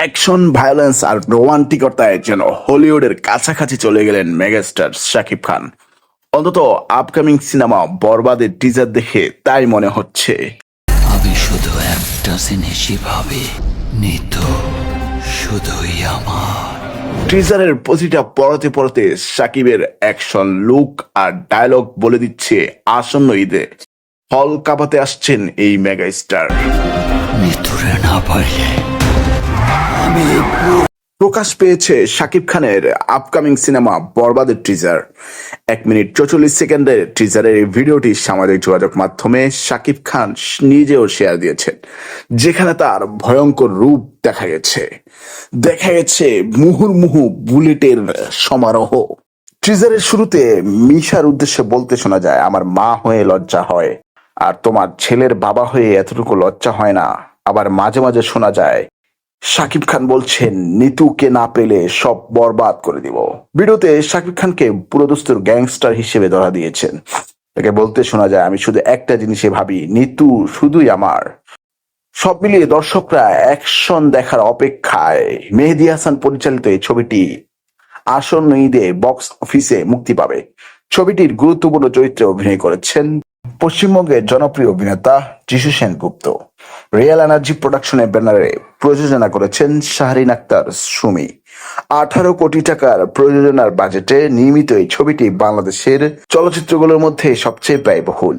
Action violence আর রোমান্টিকতায় যেন হলিউডের কাছাকাছি চলে গেলেন মেগাস্টার শাকিব খান। অন্তত আপকামিং সিনেমা বরবাদের টিজার দেখে তাই মনে হচ্ছে। আমি শুধু একটা জিনিসই ভাবি নিতু শুধুই আমার। টিজারের প্রতিটা পড়তে পড়তে সাকিবের অ্যাকশন লুক আর ডায়লগ বলে দিচ্ছে আসন্ন ঈদে। হল কাঁপাতে আসছেন এই মেগা স্টার না পারলে প্রকাশ পেয়েছে শাকিব খানের আপকামিং সিনেমা বরবাদের টিজার এক মিনিট চৌচল্লিশ সেকেন্ডের টিজারের এই ভিডিওটি সামাজিক যোগাযোগ মাধ্যমে শাকিব খান নিজেও শেয়ার দিয়েছেন, যেখানে তার ভয়ঙ্কর রূপ দেখা গেছে। দেখা গেছে মুহুর্মুহু বুলেটের সমারোহ। টিজারের শুরুতে মিশার উদ্দেশ্যে বলতে শোনা যায়, আমার মা হয়ে লজ্জা হয়, আর তোমার ছেলের বাবা হয়ে এতটুকু লজ্জা হয় না। আবার মাঝে মাঝে শোনা যায় শাকিব খান বলছেন, নিতুকে না পেলে সব বরবাদ করে দিব। ভিডিওতে শাকিব খানকে পুরোদস্তুর গ্যাংস্টার হিসেবে ধরা দিয়েছেন। তাকে বলতে শোনা যায়, আমি শুধু একটা জিনিসে ভাবি, নিতু শুধুই আমার। সব মিলিয়ে দর্শকরা অ্যাকশন দেখার অপেক্ষায় মেহেদি হাসান পরিচালিত এই ছবিটি আসন্ন ঈদে বক্স অফিসে মুক্তি পাবে। ছবিটির গুরুত্বপূর্ণ চরিত্রে অভিনয় করেছেন পশ্চিমবঙ্গের জনপ্রিয় অভিনেতা যিশু সেনগুপ্ত। রিয়েল এনার্জি প্রোডাকশনের ব্যানারে প্রযোজনা করেছেন শাহরিন আক্তার, সুমি। আঠারো কোটি টাকার প্রযোজনার বাজেটে নির্মিত এই ছবিটি বাংলাদেশের চলচ্চিত্রগুলোর মধ্যে সবচেয়ে ব্যয়বহুল।